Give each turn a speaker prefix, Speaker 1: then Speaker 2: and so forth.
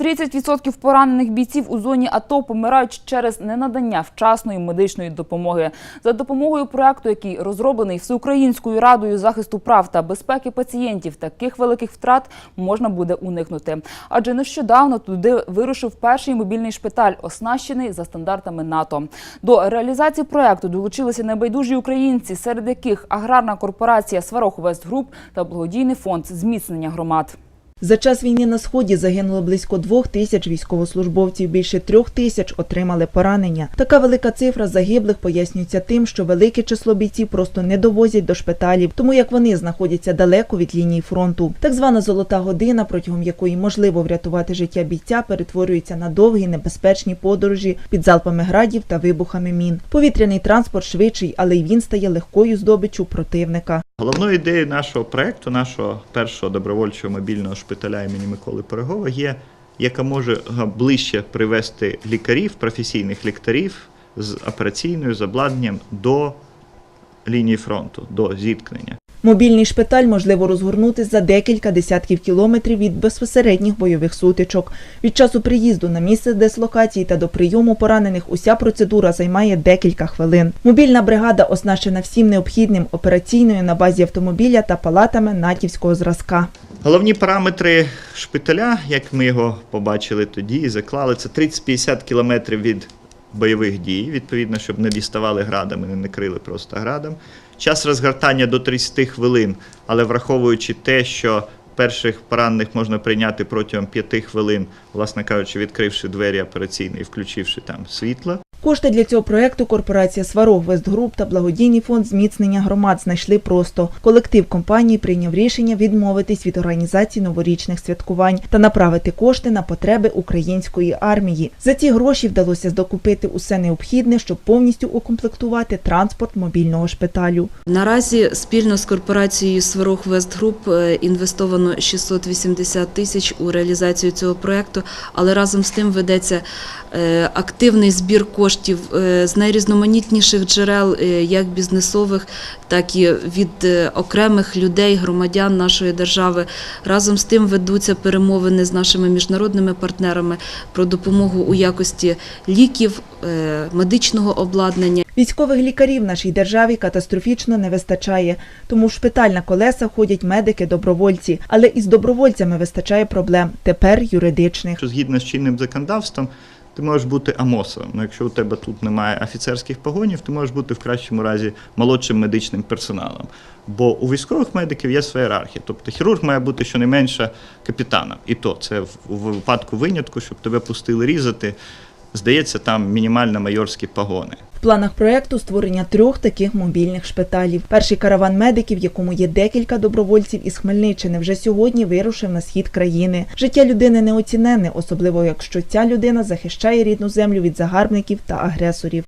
Speaker 1: 30% поранених бійців у зоні АТО помирають через ненадання вчасної медичної допомоги. За допомогою проекту, який розроблений Всеукраїнською радою захисту прав та безпеки пацієнтів, таких великих втрат можна буде уникнути. Адже нещодавно туди вирушив перший мобільний шпиталь, оснащений за стандартами НАТО. До реалізації проекту долучилися небайдужі українці, серед яких аграрна корпорація Сварог Вестгруп та благодійний фонд зміцнення громад.
Speaker 2: За час війни на сході загинуло близько двох тисяч військовослужбовців. Більше трьох тисяч отримали поранення. Така велика цифра загиблих пояснюється тим, що велике число бійців просто не довозять до шпиталів, тому як вони знаходяться далеко від лінії фронту. Так звана золота година, протягом якої можливо врятувати життя бійця, перетворюється на довгі небезпечні подорожі під залпами градів та вибухами мін. Повітряний транспорт швидший, але й він стає легкою здобиччю противника.
Speaker 3: Головною ідеєю нашого проекту, нашого першого добровольчого мобільного шпиталя імені Миколи Перегова є яка може ближче привести лікарів, професійних лікарів з операційною з обладнанням до лінії фронту, до зіткнення.
Speaker 2: Мобільний шпиталь можливо розгорнути за декілька десятків кілометрів від безпосередніх бойових сутичок. Від часу приїзду на місце дислокації та до прийому поранених уся процедура займає декілька хвилин. Мобільна бригада оснащена всім необхідним операційною на базі автомобіля та палатами натівського зразка.
Speaker 3: Головні параметри шпиталя, як ми його побачили тоді і заклали, це 30-50 кілометрів від бойових дій, відповідно, щоб не діставали градами, не накрили просто градом. Час розгортання до 30 хвилин, але враховуючи те, що перших поранених можна прийняти протягом 5 хвилин, власне кажучи, відкривши двері операційної включивши там світло.
Speaker 2: Кошти для цього проекту корпорація Сварог Вестгруп та благодійний фонд зміцнення громад знайшли просто. Колектив компанії прийняв рішення відмовитись від організації новорічних святкувань та направити кошти на потреби української армії. За ці гроші вдалося здокупити усе необхідне, щоб повністю укомплектувати транспорт мобільного шпиталю.
Speaker 4: Наразі спільно з корпорацією Сварог Вестгруп е, інвестовано 680 тисяч у реалізацію цього проекту, але разом з тим ведеться е, активний збір коштів е, з найрізноманітніших джерел, е, як бізнесових, так і від окремих людей, громадян нашої держави. Разом з тим ведуться перемовини з нашими міжнародними партнерами про допомогу у якості ліків, медичного обладнання.
Speaker 2: Військових лікарів в нашій державі катастрофічно не вистачає, тому в шпиталь на колесах ходять медики-добровольці, але із добровольцями вистачає проблем тепер юридичних.
Speaker 3: Що згідно з чинним законодавством, ти можеш бути АМОСом. Ну, якщо у тебе тут немає офіцерських погонів, ти можеш бути в кращому разі молодшим медичним персоналом. Бо у військових медиків є своя ієрархія. Тобто хірург має бути щонайменше капітаном. І то це в випадку винятку, щоб тебе пустили різати. Здається, там мінімально майорські погони.
Speaker 2: В планах проекту створення трьох таких мобільних шпиталів. Перший караван медиків, в якому є декілька добровольців із Хмельниччини, вже сьогодні вирушив на схід країни. Життя людини неоціненне, особливо якщо ця людина захищає рідну землю від загарбників та агресорів.